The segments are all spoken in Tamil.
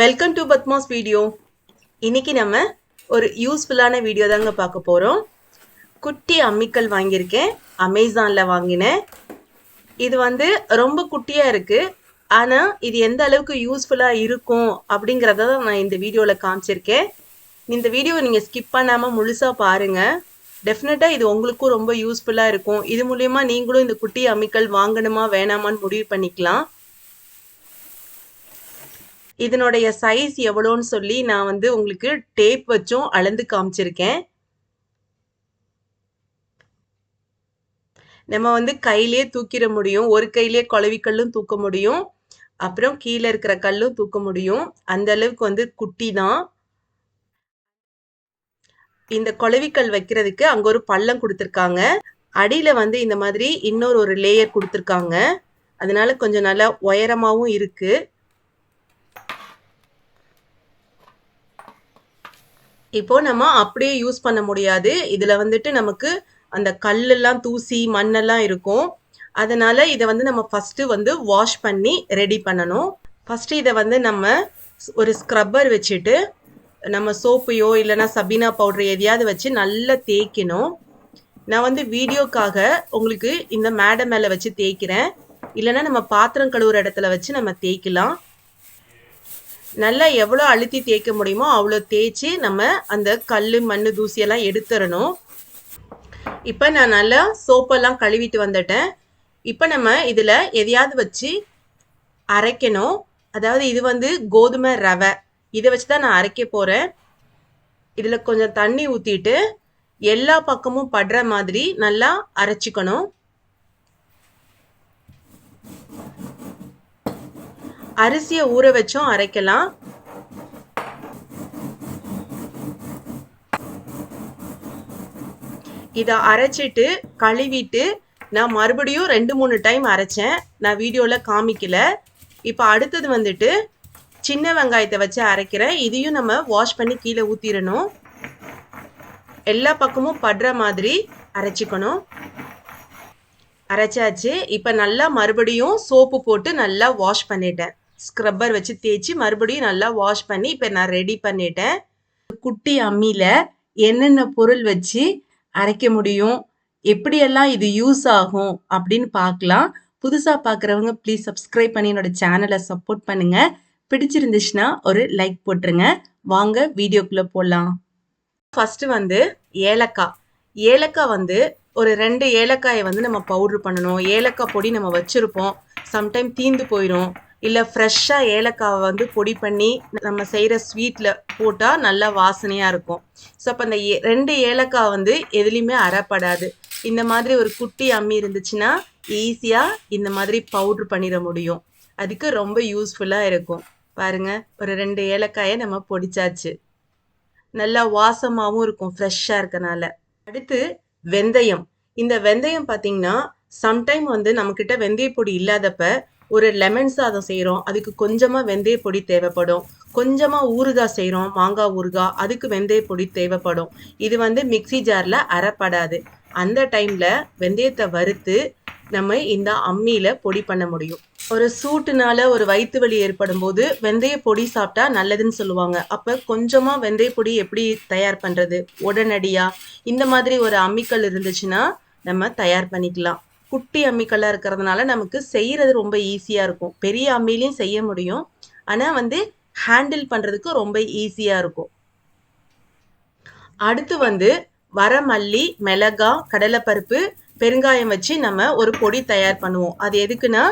வெல்கம் டு பத்மாஸ் வீடியோ இன்னைக்கு நம்ம ஒரு யூஸ்ஃபுல்லான வீடியோ தாங்க பார்க்க போகிறோம் குட்டி அம்மிக்கல் வாங்கியிருக்கேன். அமேசானில் வாங்கினேன். இது வந்து ரொம்ப குட்டியாக இருக்குது ஆனால் இது எந்த அளவுக்கு யூஸ்ஃபுல்லாக இருக்கும் அப்படிங்கிறத தான் நான் இந்த வீடியோவில் காமிச்சிருக்கேன். இந்த வீடியோவை நீங்கள் ஸ்கிப் பண்ணாமல் முழுசாக பாருங்கள் டெஃபினட்டாக இது உங்களுக்கும் ரொம்ப யூஸ்ஃபுல்லாக இருக்கும். இது மூலயமா நீங்களும் இந்த குட்டி அம்மிக்கல் வாங்கணுமா வேணாமான்னு முடிவு பண்ணிக்கலாம். இதனுடைய சைஸ் எவ்வளோன்னு சொல்லி நான் வந்து உங்களுக்கு டேப் வச்சும் அளந்து காமிச்சிருக்கேன். நம்ம வந்து கையிலே தூக்கிட முடியும். ஒரு கையிலே குழவிக்கல்லும் தூக்க முடியும். அப்புறம் கீழே இருக்கிற கல்லும் தூக்க முடியும். அந்த அளவுக்கு வந்து குட்டி தான். இந்த குழவிக்கல் வைக்கிறதுக்கு அங்க ஒரு பள்ளம் கொடுத்துருக்காங்க. அடியில வந்து இந்த மாதிரி இன்னொரு ஒரு லேயர் கொடுத்துருக்காங்க. அதனால கொஞ்சம் நல்லா உயரமாகவும் இருக்குது இப்போ நம்ம அப்படியே யூஸ் பண்ண முடியாது. இதுல வந்துட்டு நமக்கு அந்த கல்லெல்லாம் தூசி மண்ணெல்லாம் இருக்கும். அதனால இதை வந்து நம்ம ஃபஸ்ட்டு வந்து வாஷ் பண்ணி ரெடி பண்ணணும். ஃபஸ்ட்டு இதை வந்து நம்ம ஒரு ஸ்க்ரப்பர் வச்சுட்டு நம்ம சோப்பையோ இல்லைன்னா சபீனா பவுடர் எதையாவது வச்சு நல்லா தேய்க்கணும். நான் வந்து வீடியோக்காக உங்களுக்கு இந்த மேடை மேலே வச்சு தேய்க்கிறேன். இல்லைன்னா நம்ம பாத்திரம் கழுவுற இடத்துல வச்சு நம்ம தேய்க்கலாம். நல்லா எவ்வளோ அழுத்தி தேய்க்க முடியுமோ அவ்வளோ தேய்ச்சி நம்ம அந்த கல் மண் தூசியெல்லாம் எடுத்துடணும். இப்போ நான் நல்லா சோப்பெல்லாம் கழுவிட்டு வந்துட்டேன். இப்போ நம்ம இதில் எதையாவது வச்சு அரைக்கணும். அதாவது இது வந்து கோதுமை ரவை. இதை வச்சு தான் நான் அரைக்க போகிறேன் இதில் கொஞ்சம் தண்ணி ஊற்றிட்டு எல்லா பக்கமும் படுற மாதிரி நல்லா அரைச்சிக்கணும். அரிசியை ஊற வச்சும் அரைக்கலாம். இதை அரைச்சிட்டு கழுவிட்டு நான் மறுபடியும் ரெண்டு மூணு டைம் அரைச்சேன். நான் வீடியோவில் காமிக்கல. இப்போ அடுத்தது வந்துட்டு சின்ன வெங்காயத்தை வச்சு அரைக்கிறேன். இதையும் நம்ம வாஷ் பண்ணி கீழே ஊற்றிடணும் எல்லா பக்கமும் படுற மாதிரி அரைச்சிக்கணும். அரைச்சாச்சு. இப்போ நல்லா மறுபடியும் சோப்பு போட்டு நல்லா வாஷ் பண்ணிட்டேன். ஸ்க்ரப்பர் வச்சு தேய்ச்சி மறுபடியும் நல்லா வாஷ் பண்ணி இப்போ நான் ரெடி பண்ணிட்டேன். குட்டி அம்மியில் என்னென்ன பொருள் வச்சு அரைக்க முடியும் எப்படியெல்லாம் இது யூஸ் ஆகும் அப்படின்னு பார்க்கலாம். புதுசாக பார்க்குறவங்க ப்ளீஸ் சப்ஸ்கிரைப் பண்ணி என்னோட சேனலை சப்போர்ட் பண்ணுங்கள் பிடிச்சிருந்துச்சுன்னா ஒரு லைக் போட்டுருங்க. வாங்க வீடியோக்குள்ளே போகலாம் ஃபஸ்ட்டு வந்து ஏலக்காய். ஏலக்காய் வந்து ஒரு ரெண்டு ஏலக்காயை வந்து நம்ம பவுட்ரு பண்ணணும். ஏலக்காய் பொடி நம்ம வச்சுருப்போம். சம்டைம் தீந்து போயிடும் இல்லை ஃப்ரெஷ்ஷாக ஏலக்காவை வந்து பொடி பண்ணி நம்ம செய்கிற ஸ்வீட்டில் போட்டால் நல்லா வாசனையாக இருக்கும். ஸோ அப்போ அந்த ஏ ரெண்டு ஏலக்காய் வந்து எதுலேயுமே அறப்படாது இந்த மாதிரி ஒரு குட்டி அம்மி இருந்துச்சுன்னா ஈஸியாக இந்த மாதிரி பவுட்ரு பண்ணிட முடியும். அதுக்கு ரொம்ப யூஸ்ஃபுல்லாக இருக்கும். பாருங்கள் ஒரு ரெண்டு ஏலக்காயை நம்ம பொடிச்சாச்சு. நல்லா வாசமாகவும் இருக்கும் ஃப்ரெஷ்ஷாக இருக்கனால. அடுத்து வெந்தயம். இந்த வெந்தயம் பார்த்தீங்கன்னா சம்டைம் வந்து நம்மக்கிட்ட வெந்தய பொடி இல்லாதப்ப ஒரு லெமன் சாதம் செய்கிறோம் அதுக்கு கொஞ்சமாக வெந்தய பொடி தேவைப்படும். கொஞ்சமாக ஊறுகாய் செய்கிறோம் மாங்காய் ஊறுகாய் அதுக்கு வெந்தய பொடி தேவைப்படும். இது வந்து மிக்சி ஜாரில் அறப்படாது அந்த டைமில் வெந்தயத்தை வறுத்து நம்ம இந்த அம்மியில் பொடி பண்ண முடியும். ஒரு சூட்டுனால ஒரு வயிற்று வலி ஏற்படும் போது வெந்தய பொடி சாப்பிட்டா நல்லதுன்னு சொல்லுவாங்க. அப்போ கொஞ்சமாக வெந்தய பொடி எப்படி தயார் பண்ணுறது உடனடியாக இந்த மாதிரி ஒரு அம்மிக்கல் இருந்துச்சுன்னா நம்ம தயார் பண்ணிக்கலாம். குட்டி அம்மிக்கல்லாக இருக்கிறதுனால நமக்கு செய்கிறது ரொம்ப ஈஸியாக இருக்கும். பெரிய அம்மிலையும் செய்ய முடியும். ஆனால் வந்து ஹேண்டில் பண்ணுறதுக்கு ரொம்ப ஈஸியாக இருக்கும். அடுத்து வந்து வரமல்லி மிளகா கடலைப்பருப்பு பெருங்காயம் வச்சு நம்ம ஒரு பொடி தயார் பண்ணுவோம். அது எதுக்குன்னா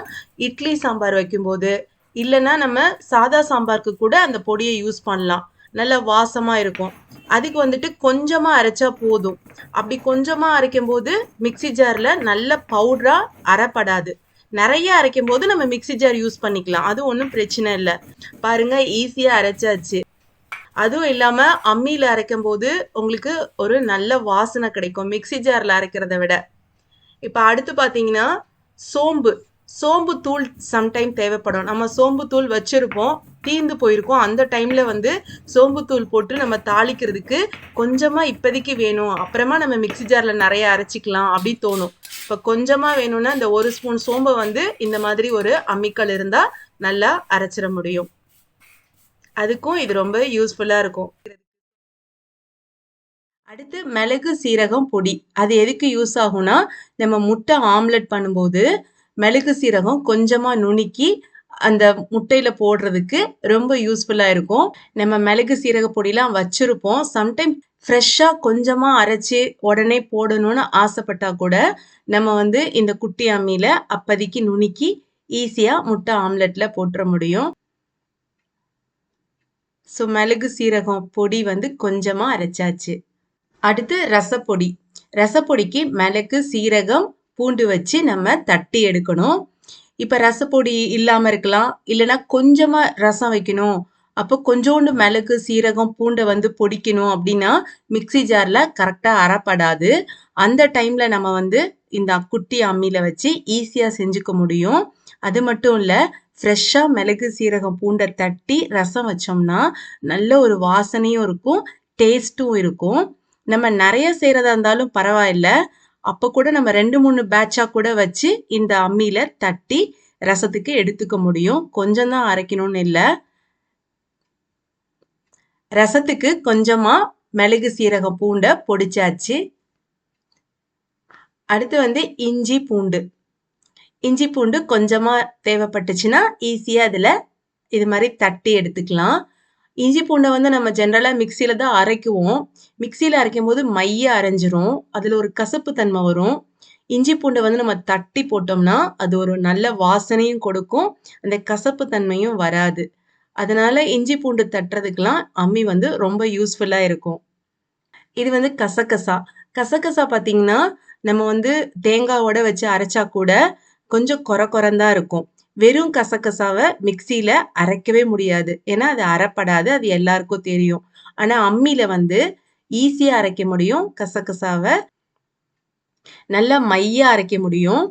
இட்லி சாம்பார் வைக்கும்போது. இல்லைன்னா நம்ம சாதா சாம்பாருக்கு கூட அந்த பொடியை யூஸ் பண்ணலாம். நல்ல வாசமாக இருக்கும். அதுக்கு வந்துட்டு கொஞ்சமாக அரைச்சா போதும். அப்படி கொஞ்சமாக அரைக்கும் போது மிக்சி ஜாரில் நல்ல பவுடராக அரைப்படாது. நிறைய அரைக்கும் போது நம்ம மிக்சி ஜார் யூஸ் பண்ணிக்கலாம். அது ஒன்றும் பிரச்சனை இல்லை. பாருங்க ஈஸியாக அரைச்சாச்சு. அதுவும் இல்லாமல் அம்மியில் அரைக்கும் போது உங்களுக்கு ஒரு நல்ல வாசனை கிடைக்கும் மிக்சி ஜாரில் அரைக்கிறத விட. இப்போ அடுத்து பார்த்தீங்கன்னா சோம்பு. சோம்பு தூள் சம்டைம் தேவைப்படும். நம்ம சோம்பு தூள் வச்சுருப்போம் தீந்து போயிருக்கோம். அந்த டைமில் வந்து சோம்பு தூள் போட்டு நம்ம தாளிக்கிறதுக்கு கொஞ்சமாக இப்போதைக்கு வேணும். அப்புறமா நம்ம மிக்சி ஜாரில் நிறைய அரைச்சிக்கலாம் அப்படி தோணும். இப்போ கொஞ்சமாக வேணும்னா இந்த ஒரு ஸ்பூன் சோம்பை வந்து இந்த மாதிரி ஒரு அம்மிக்கல் இருந்தால் நல்லா அரைச்சிட முடியும். அதுக்கும் இது ரொம்ப யூஸ்ஃபுல்லா இருக்கும். அடுத்து மிளகு, சீரகம் பொடி. அது எதுக்கு யூஸ் ஆகும்னா, நம்ம முட்டை ஆம்லெட் பண்ணும்போது, மிளகு, சீரகம் கொஞ்சமாக நுணுக்கி, அந்த முட்டையில் போடுறதுக்கு ரொம்ப யூஸ்ஃபுல்லாக இருக்கும். நம்ம மிளகு, சீரக பொடிலாம் வச்சுருப்போம் சம்டைம் ஃப்ரெஷ்ஷாக கொஞ்சமாக அரைச்சு உடனே போடணும்னு ஆசைப்பட்டா கூட, நம்ம வந்து இந்த குட்டி அம்மியில் அப்போதைக்கு நுணுக்கி, ஈஸியாக முட்டை ஆம்லெட்டில் போட்டுற முடியும். ஸோ மிளகு, சீரகம் பொடி வந்து கொஞ்சமாக அரைச்சாச்சு. அடுத்து ரசப்பொடி. ரசப்பொடிக்கு மிளகு, சீரகம், பூண்டு வச்சு நம்ம தட்டி எடுக்கணும். இப்போ ரசப்பொடி இல்லாமல் இருக்கலாம். இல்லைனா கொஞ்சமாக ரசம் வைக்கணும். அப்போ கொஞ்சோண்டு மிளகு, சீரகம், பூண்டை வந்து பொடிக்கணும் அப்படின்னா மிக்ஸி ஜாரில் கரெக்டாக அறப்படாது. அந்த டைமில் நம்ம வந்து இந்த குட்டி அம்மியில் வச்சு ஈஸியாக செஞ்சுக்க முடியும். அது மட்டும் இல்லை ஃப்ரெஷ்ஷாக மிளகு, சீரகம், பூண்டை தட்டி ரசம் வச்சோம்னா, நல்ல ஒரு வாசனையும் இருக்கும், டேஸ்ட்டும் இருக்கும். நம்ம நிறைய செய்கிறதா இருந்தாலும் பரவாயில்ல. அப்போ கூட நம்ம ரெண்டு மூணு பேட்சாக கூட வச்சு இந்த அம்மியில் தட்டி ரசத்துக்கு எடுத்துக்க முடியும். கொஞ்சம் தான் அரைக்கணும்னு இல்லை ரசத்துக்கு கொஞ்சமா மிளகு, சீரகம், பூண்டை பொடிச்சாச்சு. அடுத்து வந்து இஞ்சி, பூண்டு. இஞ்சி, பூண்டு கொஞ்சமாக தேவைப்பட்டுச்சுன்னா, ஈஸியாக அதில் இது மாதிரி தட்டி எடுத்துக்கலாம். இஞ்சி, பூண்டை வந்து நம்ம ஜென்ரலாக மிக்சியில் தான் அரைக்குவோம். மிக்ஸில அரைக்கும்போது மைய அரைஞ்சிரும். அதில் ஒரு கசப்பு தன்மை வரும். இஞ்சி, பூண்டை வந்து நம்ம தட்டி போட்டோம்னா, அது ஒரு நல்ல வாசனையும் கொடுக்கும். அந்த கசப்பு தன்மையும் வராது. அதனால இஞ்சி, பூண்டு தட்டுறதுக்கெலாம் அம்மி வந்து ரொம்ப யூஸ்ஃபுல்லாக இருக்கும். இது வந்து கசகசா. கசகசா பார்த்தீங்கன்னா, நம்ம வந்து தேங்காவோட வச்சு அரைச்சா கூட கொஞ்சம் கொர குறந்தா தான் இருக்கும். வெறும் கசகசாவை மிக்ஸில அரைக்கவே முடியாது. ஏன்னா, அது அரைப்படாது அது எல்லாருக்கும் தெரியும். ஆனா, அம்மியில வந்து ஈஸியா அரைக்க முடியும் கசகசாவை நல்லா மையா அரைக்க முடியும்.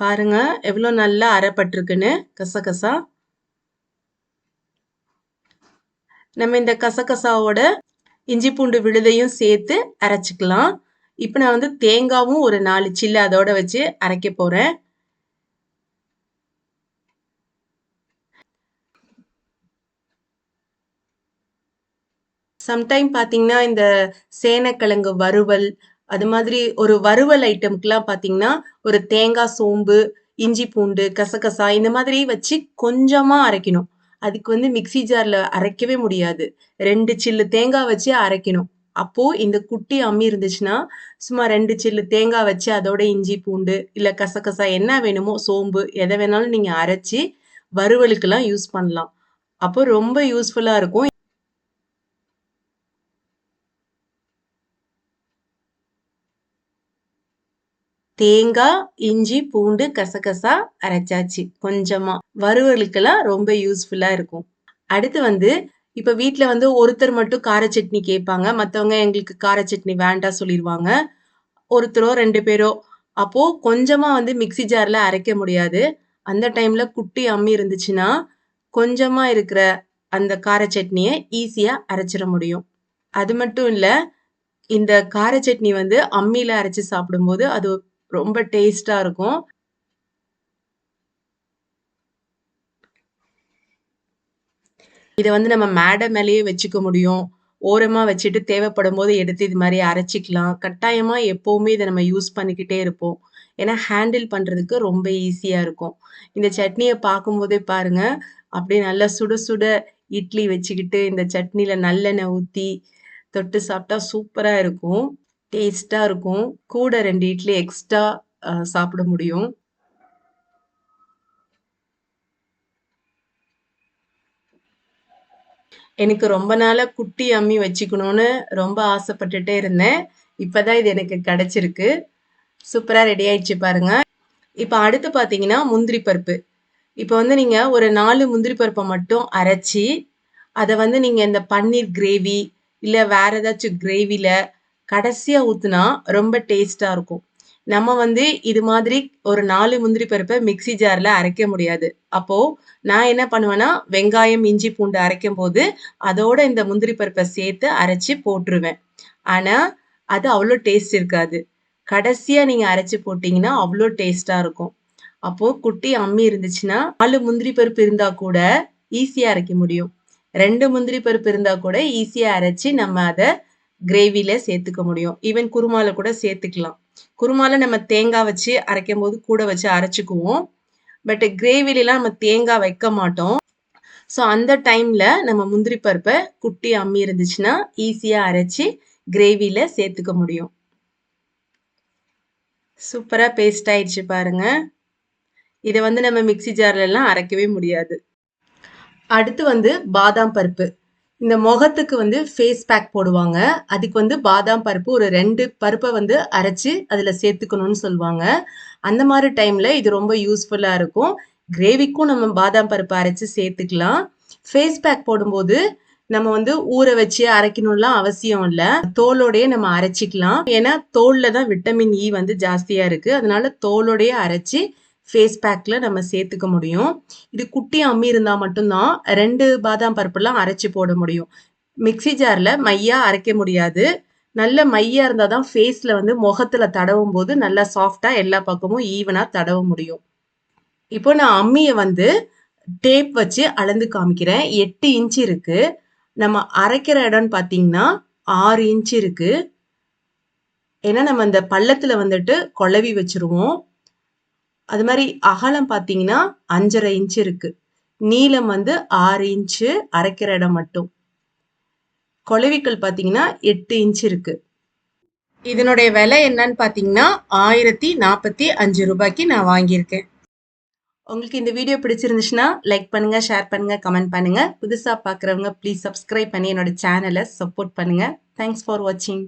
பாருங்க, எவ்வளோ நல்லா அரைப்பட்டிருக்குன்னு கசகசா. நம்ம இந்த கசகசாவோட இஞ்சி, பூண்டு விழுதையும் சேர்த்து அரைச்சிக்கலாம் இப்போ நான் வந்து தேங்காவும் ஒரு நாலு சில்லு அதோட வச்சு அரைக்க போகிறேன் சம்டைம் பார்த்தீங்கன்னா, இந்த சேனக்கிழங்கு வறுவல், அது மாதிரி ஒரு வறுவல் ஐட்டம்க்குலாம் பார்த்தீங்கன்னா, ஒரு தேங்காய், சோம்பு, இஞ்சி, பூண்டு, கசகசா இந்த மாதிரி வச்சு கொஞ்சமாக அரைக்கணும். அதுக்கு வந்து மிக்ஸி ஜார்ல அரைக்கவே முடியாது. ரெண்டு சில்லு தேங்காய் வச்சு அரைக்கணும். அப்போ இந்த குட்டி அம்மி இருந்துச்சுன்னா, சும்மா ரெண்டு சில்லு தேங்காய் வச்சு அதோட இஞ்சி, பூண்டு, இல்ல கசகசா என்ன வேணுமோ சோம்பு எதை வேணாலும் நீங்க அரைச்சி வறுவலுக்கெல்லாம் யூஸ் பண்ணலாம். அப்போ ரொம்ப யூஸ்ஃபுல்லா இருக்கும். தேங்காய், இஞ்சி, பூண்டு, கசகசா அரைச்சாச்சு கொஞ்சமாக வறுவலுக்கெல்லாம் ரொம்ப யூஸ்ஃபுல்லாக இருக்கும். அடுத்து வந்து இப்போ வீட்டில் வந்து ஒருத்தர் மட்டும் கார சட்னி கேட்பாங்க. மற்றவங்க எங்களுக்கு கார சட்னி வேண்டாம் சொல்லிடுவாங்க ஒருத்தரோ ரெண்டு பேரோ அப்போது கொஞ்சமாக வந்து மிக்ஸி ஜாரில் அரைக்க முடியாது. அந்த டைமில் குட்டி அம்மி இருந்துச்சுன்னா, கொஞ்சமாக இருக்கிற அந்த கார சட்னியை ஈஸியாக அரைச்சிட முடியும். அது மட்டும் இல்லை இந்த கார சட்னி வந்து அம்மியில் அரைச்சி சாப்பிடும்போது அது ரொம்ப டேஸ்டா இருக்கும். இதை வந்து நம்ம மேடை மேலேயே வச்சுக்க முடியும். ஓரமா வச்சுட்டு தேவைப்படும் போது எடுத்து இது மாதிரி அரைச்சிக்கலாம் கட்டாயமா எப்பவுமே இதை நம்ம யூஸ் பண்ணிக்கிட்டே இருப்போம். ஏன்னா, ஹேண்டில் பண்றதுக்கு ரொம்ப ஈஸியா இருக்கும். இந்த சட்னியை பார்க்கும்போதே பாருங்க, அப்படியே நல்லா சுட சுட இட்லி வச்சுக்கிட்டு, இந்த சட்னியில் நல்லெண்ணெய் ஊற்றி தொட்டு சாப்பிட்டா சூப்பராக இருக்கும். டேஸ்ட்டாக இருக்கும். கூட ரெண்டு இட்லி எக்ஸ்ட்ரா சாப்பிட முடியும். எனக்கு ரொம்ப நாளாக குட்டி அம்மி வச்சுக்கணும்னு ரொம்ப ஆசைப்பட்டுட்டே இருந்தேன். இப்போ தான் இது எனக்கு கிடைச்சிருக்கு. சூப்பராக ரெடி ஆயிடுச்சு பாருங்க. இப்போ அடுத்து பார்த்தீங்கன்னா, முந்திரி பருப்பு. இப்போ வந்து நீங்கள் ஒரு நாலு முந்திரி பருப்பை மட்டும் அரைச்சி அதை வந்து நீங்கள் இந்த பன்னீர் கிரேவி, இல்லை வேற ஏதாச்சும் கிரேவியில் கடைசியா ஊத்துனா ரொம்ப டேஸ்ட்டாக இருக்கும். நம்ம வந்து இது மாதிரி ஒரு நாலு முந்திரி பருப்பை மிக்ஸி ஜாரில் அரைக்க முடியாது. அப்போது நான் என்ன பண்ணுவேன்னா, வெங்காயம், இஞ்சி, பூண்டு அரைக்கும்போது, அதோட இந்த முந்திரி பருப்பை சேர்த்து அரைச்சி போட்டுருவேன். ஆனால் அது அவ்வளோ டேஸ்ட் இருக்காது. கடைசியாக நீங்கள் அரைச்சி போட்டிங்கன்னா அவ்வளோ டேஸ்ட்டாக இருக்கும் அப்போது குட்டி அம்மி இருந்துச்சுன்னா நாலு முந்திரி பருப்பு இருந்தால் கூட ஈஸியாக அரைக்க முடியும் ரெண்டு முந்திரி பருப்பு இருந்தால் கூட ஈஸியாக அரைச்சி நம்ம அதை கிரேவில சேர்த்துக்க முடியும். ஈவன் குருமால கூட சேர்த்துக்கலாம். குருமால நம்ம தேங்காய் வச்சு அரைக்கும் போது கூட வச்சு அரைச்சுக்குவோம். பட் கிரேவிலாம் நம்ம தேங்காய் வைக்க மாட்டோம். ஸோ அந்த டைம்ல நம்ம முந்திரி பருப்பை குட்டி அம்மி இருந்துச்சுன்னா ஈஸியா அரைச்சி கிரேவில சேர்த்துக்க முடியும். சூப்பரா பேஸ்ட் ஆயிடுச்சு பாருங்க. இதை வந்து நம்ம மிக்ஸி ஜார்ல எல்லாம் அரைக்கவே முடியாது. அடுத்து வந்து பாதாம் பருப்பு. இந்த முகத்துக்கு வந்து ஃபேஸ் பேக் போடுவாங்க. அதுக்கு வந்து பாதாம் பருப்பு ஒரு ரெண்டு பருப்பை வந்து அரைச்சு அதில் சேர்த்துக்கணும்னு சொல்லுவாங்க. அந்த மாதிரி டைமில் இது ரொம்ப யூஸ்ஃபுல்லாக இருக்கும். கிரேவிக்கும் நம்ம பாதாம் பருப்பு அரைச்சி சேர்த்துக்கலாம். ஃபேஸ் பேக் போடும்போது நம்ம வந்து ஊற வச்சு அரைக்கணும்லாம் அவசியம் இல்லை. தோலோடையே நம்ம அரைச்சிக்கலாம். ஏன்னா தோலில் தான் விட்டமின் இ e வந்து ஜாஸ்தியாக இருக்குது அதனால தோலோடையே அரைச்சு ஃபேஸ் பேக்கில் நம்ம சேர்த்துக்க முடியும். இது குட்டி அம்மி இருந்தால் மட்டும்தான் ரெண்டு பாதாம் பருப்புலாம் அரைச்சி போட முடியும். மிக்ஸி ஜாரில் மையாக அரைக்க முடியாது. நல்ல மையாக இருந்தால் தான் ஃபேஸில் வந்து முகத்தில் தடவும் போது நல்லா சாஃப்டாக எல்லா பக்கமும் ஈவனாக தடவ முடியும். இப்போ நான் அம்மியை வந்து டேப் வச்சு அளந்து காமிக்கிறேன். எட்டு இன்ச்சு இருக்குது நம்ம அரைக்கிற இடம்னு பார்த்தீங்கன்னா ஆறு இன்ச்சு இருக்குது ஏன்னா நம்ம இந்த பள்ளத்தில் வந்துட்டு குழவி வச்சுருவோம். அது மாதிரி அகலம் பார்த்தீங்கன்னா அஞ்சரை இன்ச் இருக்கு. நீளம் வந்து ஆறு இன்ச்சு அரைக்கிற இடம் மட்டும். கொலவிக்கல் பார்த்தீங்கன்னா எட்டு இன்ச் இருக்கு. இதனுடைய விலை என்னன்னு பார்த்தீங்கன்னா ஆயிரத்தி நாற்பத்தி அஞ்சு ரூபாய்க்கு நான் வாங்கியிருக்கேன். உங்களுக்கு இந்த வீடியோ பிடிச்சிருந்துச்சுன்னா லைக் பண்ணுங்க ஷேர் பண்ணுங்க கமெண்ட் பண்ணுங்க. புதுசாக பார்க்குறவங்க ப்ளீஸ் சப்ஸ்கிரைப் பண்ணி என்னோட சேனலை சப்போர்ட் பண்ணுங்க. தேங்க்ஸ் ஃபார் வாட்சிங்